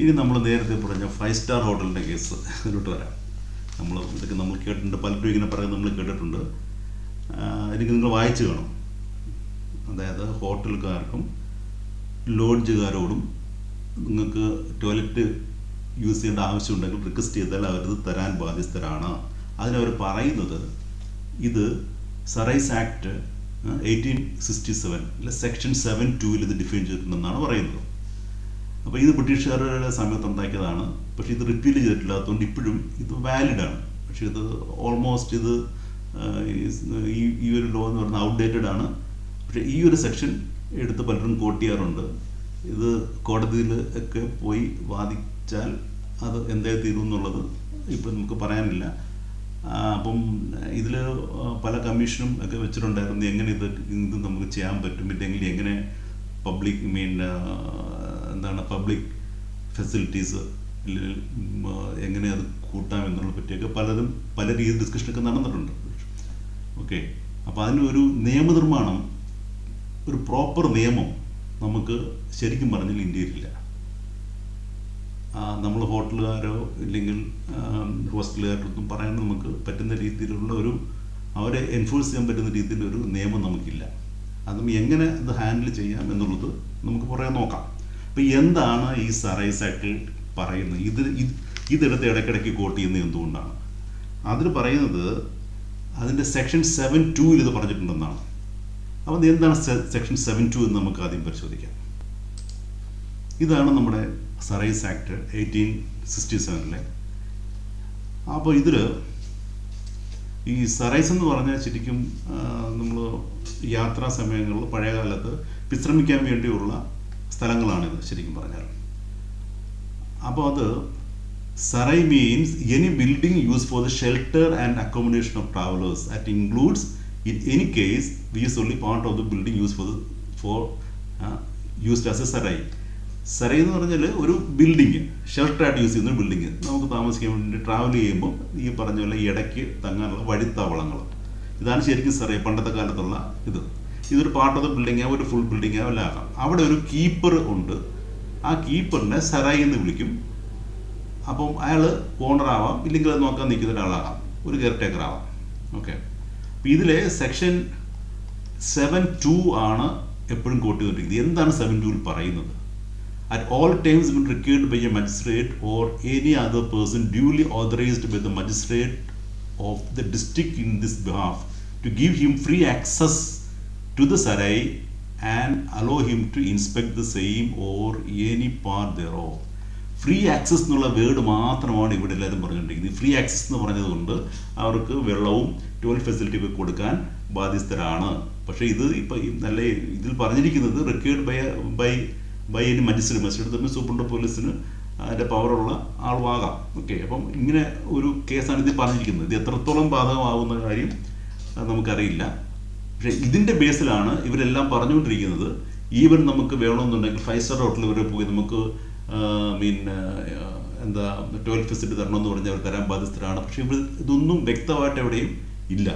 ഇനി നമ്മൾ നേരത്തെ പറഞ്ഞ ഫൈവ് സ്റ്റാർ ഹോട്ടലിന്റെ കേസ് അതിലോട്ട് വരാം. നമ്മൾ ഇതൊക്കെ നമ്മൾ കേട്ടിട്ടുണ്ട്. പലരും ഇങ്ങനെ പറയുന്നത് നമ്മൾ കേട്ടിട്ടുണ്ട്. എനിക്ക് നിങ്ങൾ വായിച്ചു കാണും. അതായത് ഹോട്ടലുകാർക്കും ലോഡ്ജുകാരോടും നിങ്ങൾക്ക് ടോയ്ലറ്റ് യൂസ് ചെയ്യേണ്ട ആവശ്യമുണ്ടെങ്കിൽ റിക്വസ്റ്റ് ചെയ്താൽ അവരത് തരാൻ ബാധ്യസ്ഥരാണ്. അതിനവർ പറയുന്നത് ഇത് സറൈസ് ആക്ട് എയ്റ്റീൻ സിക്സ്റ്റി സെവൻ അല്ലെ സെക്ഷൻ സെവൻ ടൂവിൽ ഇത് ഡിഫൈൻ ചെയ്തിട്ടുണ്ടെന്നാണ് പറയുന്നത്. അപ്പോൾ ഇത് ബ്രിട്ടീഷുകാരുടെ സമയത്ത് ഉണ്ടാക്കിയതാണ്. പക്ഷേ ഇത് റിപ്പീൽ ചെയ്തിട്ടില്ല. അതുകൊണ്ട് ഇപ്പോഴും ഇത് വാലിഡാണ് പക്ഷേ ഇത് ഓൾമോസ്റ്റ് ഇത് ഈ ഈ ഒരു ലോ എന്ന് പറയുന്നത് ഔട്ട്ഡേറ്റഡ് ആണ്. പക്ഷേ ഈ ഒരു സെക്ഷൻ എടുത്ത് പലരും കോട്ട് ചെയ്യാറുണ്ട്. ഇത് കോടതിയിൽ ഒക്കെ പോയി വാദിച്ചാൽ അത് എന്തേ തീരും എന്നുള്ളത് ഇപ്പം നമുക്ക് പറയാനില്ല. അപ്പം ഇതിൽ പല കമ്മീഷനും ഒക്കെ വെച്ചിട്ടുണ്ടായിരുന്നു. എങ്ങനെ ഇത് ഇത് നമുക്ക് ചെയ്യാൻ പറ്റും? ഇല്ലെങ്കിൽ എങ്ങനെ പബ്ലിക് മീൻ എന്താണ് പബ്ലിക് ഫെസിലിറ്റീസ് എങ്ങനെ അത് കൂട്ടാം എന്നുള്ള പറ്റിയൊക്കെ പലരും പല രീതിയിൽ ഡിസ്കഷനൊക്കെ നടന്നിട്ടുണ്ട്. ഓക്കെ. അപ്പോൾ അതിനൊരു നിയമനിർമ്മാണം ഒരു പ്രോപ്പർ നിയമം നമുക്ക് ശരിക്കും പറഞ്ഞാൽ ഇന്ത്യയിലില്ല. നമ്മൾ ഹോട്ടലുകാരോ ഇല്ലെങ്കിൽ ഹോസ്റ്റലുകാരൊന്നും പറയാൻ നമുക്ക് പറ്റുന്ന രീതിയിലുള്ള ഒരു അവരെ എൻഫോഴ്സ് ചെയ്യാൻ പറ്റുന്ന രീതിയിലൊരു നിയമം നമുക്കില്ല. അതും എങ്ങനെ അത് ഹാൻഡിൽ ചെയ്യാം എന്നുള്ളത് നമുക്ക് പറയാൻ നോക്കാം. അപ്പം എന്താണ് ഈ സറൈസ് ആക്ടിൽ പറയുന്നത്? ഇത് ഇതെടുത്ത് ഇടയ്ക്കിടയ്ക്ക് കോട്ട് ചെയ്യുന്നത് എന്തുകൊണ്ടാണ്? അതിൽ പറയുന്നത് അതിന്റെ സെക്ഷൻ സെവൻ ടൂവിൽ ഇത് പറഞ്ഞിട്ടുണ്ടെന്നാണ്. അപ്പോൾ എന്താണ് സെക്ഷൻ സെവൻ ടു എന്ന് നമുക്ക് ആദ്യം പരിശോധിക്കാം. ഇതാണ് നമ്മുടെ സറൈസ് ആക്ട് എയ്റ്റീൻ സിക്സ്റ്റി സെവനിലെ അപ്പോൾ ഇതിൽ ഈ സറൈസ് എന്ന് പറഞ്ഞാൽ ശരിക്കും നമ്മൾ യാത്രാ സമയങ്ങളിൽ പഴയകാലത്ത് വിശ്രമിക്കാൻ വേണ്ടിയുള്ള സ്ഥലങ്ങളാണിത് ശരിക്കും പറഞ്ഞാൽ. അപ്പോൾ അത് sarai means any building use for the shelter and accommodation of travellers at includes in we case we is only part of the for use for uh, used as a sarai. Sarai എന്ന് പറഞ്ഞാൽ ഒരു building ഷെൽട്ടറായിട്ട് use ചെയ്യുന്ന ഒരു building നമുക്ക് താമസിക്കാൻ വേണ്ടി travel ചെയ്യുമ്പോൾ ഈ പറഞ്ഞ പോലെ ഇടയ്ക്ക് തങ്ങാനുള്ള വഴിത്താവളങ്ങൾ. ഇതാണ് ശരിക്കും സറൈ പണ്ടത്തെ കാലത്തുള്ള ഇത്. ഇതൊരു പാർട്ട് ഓഫ് ദ ബിൽഡിംഗ് ഒരു ഫുൾ ബിൽഡിംഗ് അല്ല ആകാം. അവിടെ ഒരു കീപ്പർ ഉണ്ട്. ആ കീപ്പറിനെ സറൈ എന്ന് വിളിക്കും. അപ്പം അയാൾ ഓണർ ആവാം ഇല്ലെങ്കിൽ അത് നോക്കാൻ നിൽക്കുന്ന ഒരാളാകാം. ഒരു കെയർ ടേക്കർ ആവാം. ഓക്കെ ഇതിലെ സെക്ഷൻ സെവൻ ടു ആണ് എപ്പോഴും കോട്ട് ചെയ്തിരിക്കുന്നത് എന്താണ് സെവൻ ടൂവിൽ പറയുന്നത് at all times when required by a magistrate or any other person duly authorized by the magistrate of the district in this behalf to give him free access to the sarai and allow him to inspect the same or any part thereof free access എന്നുള്ള word മാത്രമാണ് ഇവിടെ എല്ലാവരും പറഞ്ഞുകൊണ്ടിരിക്കുന്നത്. Free access എന്ന് പറഞ്ഞതുകൊണ്ട് അവർക്ക് വെള്ളവും toilet facility ഒക്കെ കൊടുക്കാൻ ബാധ്യസ്ഥരാണ്. പക്ഷേ ഇത് ഇപ്പം നല്ല ഇതിൽ പറഞ്ഞിരിക്കുന്നത് required by by by any magistrate magistrate തന്നെ സൂപ്രണ്ട് പോലീസിന് അതിന്റെ പവറുള്ള ആളുമാകാം. ഓക്കെ അപ്പം ഇങ്ങനെ ഒരു കേസാണ് ഇത് പറഞ്ഞിരിക്കുന്നത്. ഇത് എത്രത്തോളം ബാധകമാകുന്ന കാര്യം നമുക്കറിയില്ല. പക്ഷേ ഇതിന്റെ ബേസിലാണ് ഇവരെല്ലാം പറഞ്ഞുകൊണ്ടിരിക്കുന്നത്. ഈവൻ നമുക്ക് വേണമെന്നുണ്ടെങ്കിൽ ഫൈവ് സ്റ്റാർ ഹോട്ടലിൽ വരെ പോയി നമുക്ക് മീൻ എന്താ ടോയ്ലറ്റ് ഫെസിലിറ്റി തരണമെന്ന് പറഞ്ഞ് അവർ തരാൻ ബാധ്യസ്ഥരാണ്. പക്ഷേ ഇവർ ഇതൊന്നും വ്യക്തമായിട്ട് എവിടെയും ഇല്ല.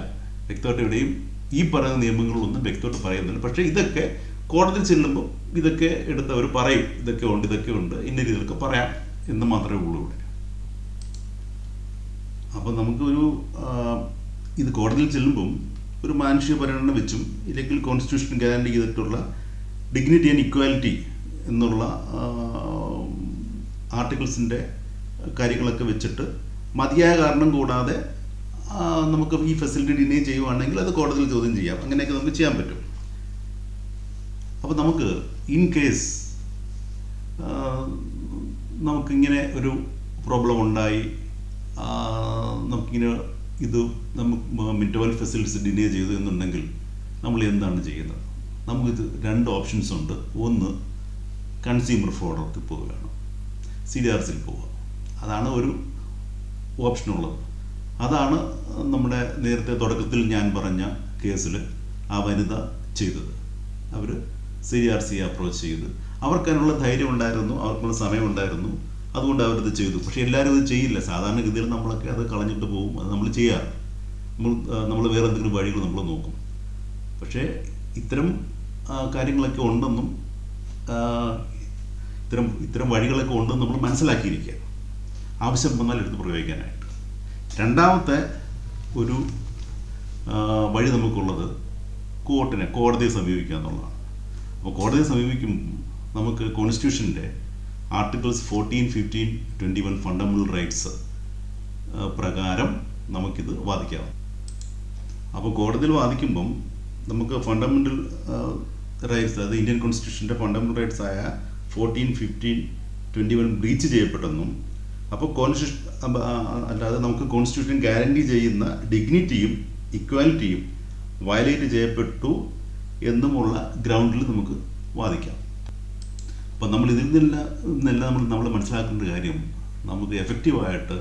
വ്യക്തമായിട്ട് എവിടെയും ഈ പറയുന്ന നിയമങ്ങളൊന്നും വ്യക്തമായിട്ട് പറയുന്നില്ല. പക്ഷേ ഇതൊക്കെ കോടതിയിൽ ചെല്ലുമ്പോൾ ഇതൊക്കെ എടുത്ത് അവർ പറയും. ഇതൊക്കെ ഉണ്ട് ഇതൊക്കെ ഉണ്ട്. ഇന്ന രീതിയിലൊക്കെ പറയാം എന്ന് മാത്രമേ ഉള്ളൂ ഇവിടെ. അപ്പം നമുക്കൊരു ഇത് കോടതിയിൽ ചെല്ലുമ്പം ഒരു മാനുഷിക പരിഗണന വെച്ചും ഇല്ലെങ്കിൽ കോൺസ്റ്റിറ്റ്യൂഷൻ ഗ്യാരണ്ടി ചെയ്തിട്ടുള്ള ഡിഗ്നിറ്റി ആൻഡ് ഇക്വാലിറ്റി എന്നുള്ള ആർട്ടിക്കിൾസിന്റെ കാര്യങ്ങളൊക്കെ വെച്ചിട്ട് മതിയായ കാരണം കൂടാതെ നമുക്ക് ഈ ഫെസിലിറ്റി ഡിനേ ചെയ്യുവാണെങ്കിൽ അത് കോടതിയിൽ ചോദ്യം ചെയ്യാം. അങ്ങനെയൊക്കെ നമുക്ക് ചെയ്യാൻ പറ്റും. അപ്പോൾ നമുക്ക് ഇൻ കേസ് നമുക്കിങ്ങനെ ഒരു പ്രോബ്ലം ഉണ്ടായി നമുക്കിങ്ങനെ ഇത് നമുക്ക് മിറ്റോൽ ഫെസിലിറ്റീസ് ഡിനേ ചെയ്തു എന്നുണ്ടെങ്കിൽ നമ്മൾ എന്താണ് ചെയ്യുന്നത്? നമുക്കിത് രണ്ട് ഓപ്ഷൻസ് ഉണ്ട്. ഒന്ന് കൺസ്യൂമർ ഫോർഡർക്ക് പോവുകയാണ്. സി ഡി ആർ സിയിൽ പോവുക. അതാണ് ഒരു ഓപ്ഷനുള്ളത്. അതാണ് നമ്മുടെ നേരത്തെ തുടക്കത്തിൽ ഞാൻ പറഞ്ഞ കേസിൽ ആ വനിത ചെയ്തത്. അവർ C D R C approach ചെയ്ത് അവർക്കതിനുള്ള ധൈര്യം ഉണ്ടായിരുന്നു അവർക്കുള്ള സമയമുണ്ടായിരുന്നു അതുകൊണ്ട് അവരത് ചെയ്തു. പക്ഷേ എല്ലാവരും ഇത് ചെയ്യില്ല. സാധാരണഗതിയിൽ നമ്മളൊക്കെ അത് കളഞ്ഞിട്ട് പോകും. അത് നമ്മൾ ചെയ്യാറ്. നമ്മൾ നമ്മൾ വേറെ എന്തെങ്കിലും വഴികൾ നമ്മൾ നോക്കും. പക്ഷേ ഇത്തരം കാര്യങ്ങളൊക്കെ ഉണ്ടെന്നും ഇത്തരം ഇത്തരം വഴികളൊക്കെ ഉണ്ടെന്ന് നമ്മൾ മനസ്സിലാക്കിയിരിക്കുക. ആവശ്യം വന്നാൽ എടുത്ത് പ്രയോഗിക്കാനായിട്ട്. രണ്ടാമത്തെ ഒരു വഴി നമുക്കുള്ളത് കോർട്ടിനെ കോടതിയെ സമീപിക്കുക എന്നുള്ളതാണ്. അപ്പോൾ കോടതിയെ സമീപിക്കുമ്പോൾ നമുക്ക് കോൺസ്റ്റിറ്റ്യൂഷന്റെ articles fourteen fifteen twenty one fundamental rights പ്രകാരം നമുക്കിത് വാദിക്കാം. അപ്പോൾ കോടതിയിൽ വാദിക്കുമ്പം നമുക്ക് ഫണ്ടമെന്റൽ റൈറ്റ്സ് അതായത് ഇന്ത്യൻ കോൺസ്റ്റിറ്റ്യൂഷന്റെ ഫണ്ടമെന്റൽ റൈറ്റ്സ് ആയ fourteen fifteen twenty one breach ചെയ്യപ്പെട്ടെന്നും അപ്പോൾ കോൺസ്റ്റിറ്റ്യൂഷൻ അല്ലാതെ നമുക്ക് കോൺസ്റ്റിറ്റ്യൂഷൻ ഗ്യാരണ്ടി ചെയ്യുന്ന ഡിഗ്നിറ്റിയും ഇക്വാലിറ്റിയും വയലേറ്റ് ചെയ്യപ്പെട്ടു എന്നുമുള്ള ഗ്രൗണ്ടിൽ നമുക്ക് വാദിക്കാം. അപ്പം നമ്മൾ ഇതിൽ നിന്നെല്ലാം നിന്നെല്ലാം നമ്മൾ നമ്മൾ മനസ്സിലാക്കേണ്ട കാര്യം നമുക്ക് എഫക്റ്റീവായിട്ട്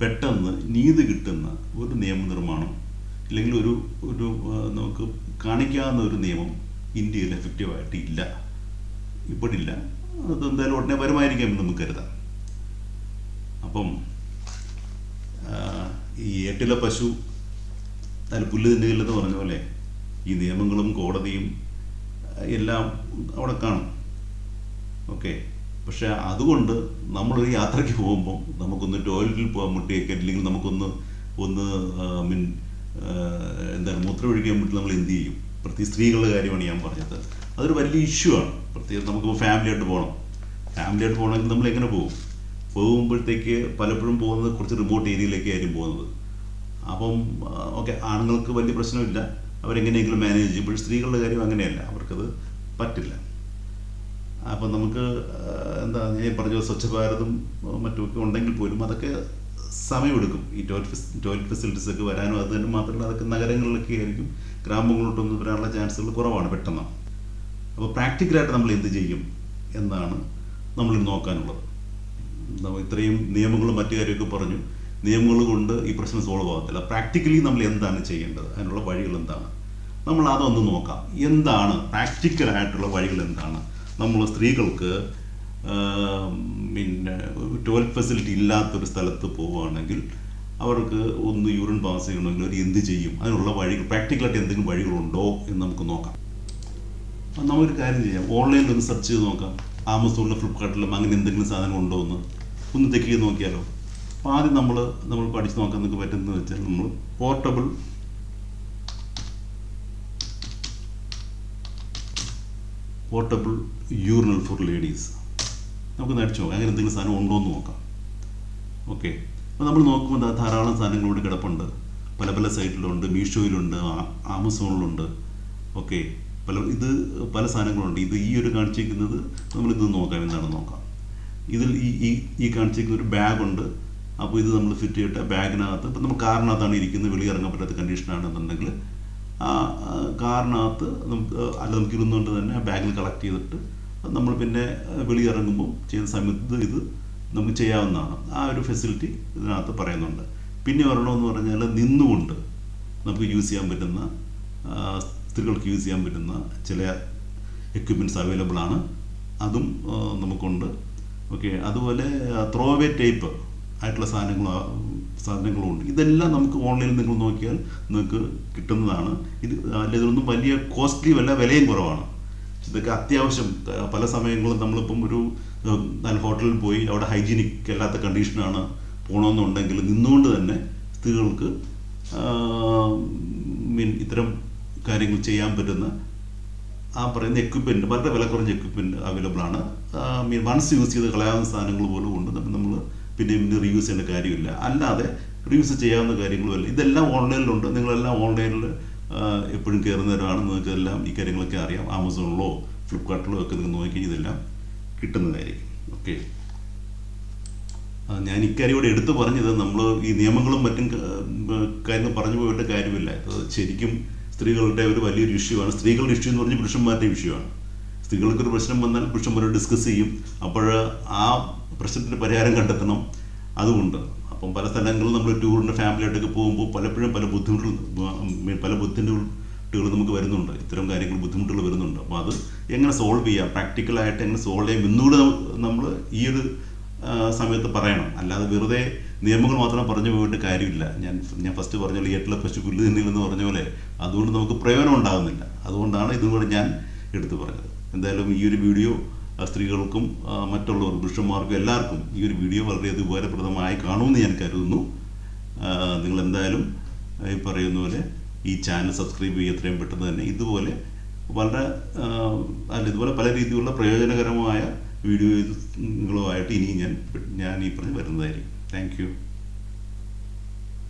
പെട്ടെന്ന് നീതി കിട്ടുന്ന ഒരു നിയമനിർമ്മാണം അല്ലെങ്കിൽ ഒരു ഒരു നമുക്ക് കാണിക്കാവുന്ന ഒരു നിയമം ഇന്ത്യയിൽ എഫക്റ്റീവായിട്ട് ഇല്ല. ഇപ്പോഴില്ല അത് എന്തായാലും ഉടനെ വരുമായിരിക്കാം എന്ന് നമുക്ക് കരുതാം. അപ്പം ഈ ഏട്ടിലെ പശു അതിൽ പുല്ല് തിന്നുകില്ലെന്ന് പറഞ്ഞ പോലെ ഈ നിയമങ്ങളും കോടതിയും എല്ലാം അവിടെ കാണും. ഓക്കെ? പക്ഷെ അതുകൊണ്ട് നമ്മളൊരു യാത്രയ്ക്ക് പോകുമ്പോൾ നമുക്കൊന്ന് ടോയ്ലറ്റിൽ പോകാൻ മുട്ടിയൊക്കെ അല്ലെങ്കിൽ നമുക്കൊന്ന് ഒന്ന് മീൻ എന്താണ് മൂത്രമൊഴിക്കാൻ വേണ്ടി നമ്മൾ എന്ത് ചെയ്യും? പ്രത്യേകിച്ച് സ്ത്രീകളുടെ കാര്യമാണ് ഞാൻ പറഞ്ഞത്. അതൊരു വലിയ ഇഷ്യൂ ആണ്. പ്രത്യേകിച്ച് നമുക്ക് ഫാമിലി ആയിട്ട് പോകണം. ഫാമിലി ആയിട്ട് പോകണമെങ്കിൽ നമ്മൾ എങ്ങനെ പോകും? പോകുമ്പോഴത്തേക്ക് പലപ്പോഴും പോകുന്നത് കുറച്ച് റിമോട്ട് ഏരിയയിലേക്ക് ആയിരിക്കും പോകുന്നത്. അപ്പം ഓക്കെ ആണുങ്ങൾക്ക് വലിയ പ്രശ്നമില്ല. അവരെങ്ങനെയെങ്കിലും മാനേജ് ചെയ്യും. പക്ഷേ സ്ത്രീകളുടെ കാര്യം അങ്ങനെയല്ല. അവർക്കത് പറ്റില്ല. അപ്പം നമുക്ക് എന്താ ഞാൻ പറഞ്ഞ സ്വച്ഛ ഭാരതും മറ്റുമൊക്കെ ഉണ്ടെങ്കിൽ പോലും അതൊക്കെ സമയമെടുക്കും. ഈ ടോയ്ലറ്റ് ടോയ്ലറ്റ് ഫെസിലിറ്റീസ് ഒക്കെ വരാനും അത് തന്നെ മാത്രമല്ല അതൊക്കെ നഗരങ്ങളിലൊക്കെ ആയിരിക്കും. ഗ്രാമങ്ങളിലോട്ടൊന്നും വരാനുള്ള ചാൻസുകൾ കുറവാണ് പെട്ടെന്ന്. അപ്പോൾ പ്രാക്ടിക്കലായിട്ട് നമ്മൾ എന്ത് ചെയ്യും എന്നാണ് നമ്മൾ നോക്കാനുള്ളത്. ഇത്രയും നിയമങ്ങളും മറ്റു കാര്യമൊക്കെ പറഞ്ഞു. നിയമങ്ങൾ കൊണ്ട് ഈ പ്രശ്നം സോൾവ് ആകത്തില്ല പ്രാക്ടിക്കലി നമ്മൾ എന്താണ് ചെയ്യേണ്ടത്? അതിനുള്ള വഴികൾ എന്താണ്? നമ്മൾ അതൊന്ന് നോക്കാം. എന്താണ് പ്രാക്ടിക്കലായിട്ടുള്ള വഴികൾ എന്താണ്? നമ്മൾ സ്ത്രീകൾക്ക് പിന്നെ ടോയ്ലറ്റ് ഫെസിലിറ്റി ഇല്ലാത്തൊരു സ്ഥലത്ത് പോവുകയാണെങ്കിൽ അവർക്ക് ഒന്ന് യൂറിൻ പാസ് ചെയ്യണമെങ്കിൽ അവർ എന്ത് ചെയ്യും? അതിനുള്ള വഴികൾ പ്രാക്ടിക്കലായിട്ട് എന്തെങ്കിലും വഴികളുണ്ടോ എന്ന് നമുക്ക് നോക്കാം. അപ്പം നമുക്കൊരു കാര്യം ചെയ്യാം. ഓൺലൈനിൽ ഒന്ന് സെർച്ച് ചെയ്ത് നോക്കാം. ആമസോണിലും ഫ്ലിപ്കാർട്ടിലും അങ്ങനെ എന്തെങ്കിലും സാധനം ഉണ്ടോ എന്ന്. ഒന്ന് ചെക്ക് ചെയ്ത് നോക്കിയാലോ. അപ്പോൾ ആദ്യം നമ്മൾ നമ്മൾ പഠിച്ച് നോക്കാൻ നമുക്ക് പറ്റുന്നത് വെച്ചാൽ നമ്മൾ portable portable urinal for ladies നമുക്ക് നടിച്ചു നോക്കാം. അങ്ങനെ എന്തെങ്കിലും സാധനം ഉണ്ടോ എന്ന് നോക്കാം. ഓക്കെ അപ്പോൾ നമ്മൾ നോക്കുമ്പോൾ ധാരാളം സാധനങ്ങൾ ഇവിടെ കിടപ്പുണ്ട്. പല പല സൈറ്റിലുണ്ട്. മീഷോയിലുണ്ട്. ആമസോണിലുണ്ട്. ഓക്കെ പല ഇത് പല സാധനങ്ങളുണ്ട്. ഇത് ഈ ഒരു കാണിച്ചിരിക്കുന്നത് നമ്മളിത് നോക്കാം. എന്താണെന്ന് നോക്കാം? ഇതിൽ ഈ ഈ ഈ കാണിച്ചിരിക്കുന്ന ഒരു ബാഗുണ്ട്. അപ്പോൾ ഇത് നമ്മൾ ഫിറ്റ് ചെയ്തിട്ട് ബാഗിനകത്ത് ഇപ്പം നമ്മൾ കാറിനകത്താണ് ഇരിക്കുന്നത്. വെളിയിറങ്ങാൻ പറ്റാത്ത കണ്ടീഷനാണെന്നുണ്ടെങ്കിൽ ആ കാറിനകത്ത് നമുക്ക് അല്ല നമുക്ക് ഇരുന്നുകൊണ്ട് തന്നെ ബാഗിൽ കളക്ട് ചെയ്തിട്ട് നമ്മൾ പിന്നെ വെളിയിറങ്ങുമ്പോൾ ചെയ്യുന്ന സമയത്ത് ഇത് നമുക്ക് ചെയ്യാവുന്നതാണ്. ആ ഒരു ഫെസിലിറ്റി ഇതിനകത്ത് പറയുന്നുണ്ട്. പിന്നെ വരണമെന്ന് പറഞ്ഞാൽ നിന്നുകൊണ്ട് നമുക്ക് യൂസ് ചെയ്യാൻ പറ്റുന്ന സ്ത്രീകൾക്ക് യൂസ് ചെയ്യാൻ പറ്റുന്ന ചില എക്യുപ്മെന്റ്സ് അവൈലബിൾ ആണ്. അതും നമുക്കുണ്ട്. ഓക്കെ അതുപോലെ ത്രോ അവേ ടൈപ്പ് ആയിട്ടുള്ള സാധനങ്ങളും സാധനങ്ങളും ഉണ്ട്. ഇതെല്ലാം നമുക്ക് ഓൺലൈനിൽ നിങ്ങൾ നോക്കിയാൽ നിങ്ങൾക്ക് കിട്ടുന്നതാണ്. ഇത് അല്ല ഇതൊന്നും വലിയ കോസ്റ്റ്ലി വല്ല വിലയും കുറവാണ്. ഇതൊക്കെ അത്യാവശ്യം പല സമയങ്ങളും നമ്മളിപ്പം ഒരു നല്ല ഹോട്ടലിൽ പോയി അവിടെ ഹൈജീനിക് അല്ലാത്ത കണ്ടീഷനാണ് പോകണമെന്നുണ്ടെങ്കിൽ നിന്നുകൊണ്ട് തന്നെ സ്ത്രീകൾക്ക് മീൻ ഇത്തരം കാര്യങ്ങൾ ചെയ്യാൻ പറ്റുന്ന ആ പറയുന്ന എക്യുപ്മെന്റ് വളരെ വില കുറഞ്ഞ എക്യുപ്മെന്റ് അവൈലബിൾ ആണ്. മീൻ വൺസ് യൂസ് ചെയ്ത് കളയാവുന്ന സാധനങ്ങൾ പോലും ഉണ്ട്. നമ്മൾ പിന്നെ പിന്നെ റീയൂസ് ചെയ്യേണ്ട കാര്യമില്ല. അല്ലാതെ റീയൂസ് ചെയ്യാവുന്ന കാര്യങ്ങളുമല്ല ഇതെല്ലാം ഓൺലൈനിലുണ്ട്. നിങ്ങളെല്ലാം ഓൺലൈനിൽ എപ്പോഴും കയറുന്നവരാണ് നിങ്ങൾക്ക് എല്ലാം ഈ കാര്യങ്ങളൊക്കെ അറിയാം. ആമസോണിലോ ഫ്ലിപ്കാർട്ടിലോ ഒക്കെ നിങ്ങൾ നോക്കി ഇതെല്ലാം കിട്ടുന്നതായിരിക്കും. ഓക്കെ ഞാൻ ഇക്കാര്യം ഇവിടെ എടുത്തു പറഞ്ഞത് നമ്മൾ ഈ നിയമങ്ങളും മറ്റും കാര്യങ്ങൾ പറഞ്ഞു പോയിട്ട് കാര്യമില്ല. ശരിക്കും സ്ത്രീകളുടെ ഒരു വലിയൊരു ഇഷ്യൂ ആണ് സ്ത്രീകളുടെ ഇഷ്യൂ എന്ന് പറഞ്ഞാൽ പുരുഷന്മാരുടെ ഇഷ്യൂ ആണ് സ്ത്രീകൾക്കൊരു പ്രശ്നം വന്നാൽ പുരുഷന്മാരോട് ഡിസ്കസ് ചെയ്യും. അപ്പോൾ ആ പ്രശ്നത്തിന് പരിഹാരം കണ്ടെത്തണം. അതുകൊണ്ട് അപ്പം പല സ്ഥലങ്ങളിൽ നമ്മൾ ടൂറിന്റെ ഫാമിലിയായിട്ടൊക്കെ പോകുമ്പോൾ പലപ്പോഴും പല ബുദ്ധിമുട്ടുകൾ പല ബുദ്ധിമുട്ടുകൾ നമുക്ക് വരുന്നുണ്ട്. ഇത്തരം കാര്യങ്ങൾ ബുദ്ധിമുട്ടുകൾ വരുന്നുണ്ട്. അപ്പോൾ അത് എങ്ങനെ സോൾവ് ചെയ്യാം? പ്രാക്ടിക്കലായിട്ട് എങ്ങനെ സോൾവ് ചെയ്യാം എന്നുകൂടെ നമ്മൾ ഈ ഒരു സമയത്ത് പറയണം. അല്ലാതെ വെറുതെ നിയമങ്ങൾ മാത്രം പറഞ്ഞു പോയിട്ട് കാര്യമില്ല. ഞാൻ ഞാൻ ഫസ്റ്റ് പറഞ്ഞ പോലെ എട്ടിലെ പശു പുല്ല് തിന്നില്ലെന്ന് പറഞ്ഞ പോലെ അതുകൊണ്ട് നമുക്ക് പ്രയോജനം ഉണ്ടാകുന്നില്ല. അതുകൊണ്ടാണ് ഇതും കൂടെ ഞാൻ എടുത്തു പറഞ്ഞത്. എന്തായാലും ഈ ഒരു വീഡിയോ സ്ത്രീകൾക്കും മറ്റുള്ളവർ പുരുഷന്മാർക്കും എല്ലാവർക്കും ഈ ഒരു വീഡിയോ വളരെയധികം ഉപകാരപ്രദമായി കാണുമെന്ന് ഞാൻ കരുതുന്നു. നിങ്ങൾ എന്തായാലും ഈ പറയുന്ന പോലെ ഈ ചാനൽ സബ്സ്ക്രൈബ് ചെയ്യുക എത്രയും പെട്ടെന്ന് തന്നെ. ഇതുപോലെ വളരെ അല്ല ഇതുപോലെ പല രീതിയിലുള്ള പ്രയോജനകരമായ വീഡിയോകളുമായിട്ട് ഇനിയും ഞാൻ ഞാൻ ഈ പറഞ്ഞ് വരുന്നതായിരിക്കും. താങ്ക്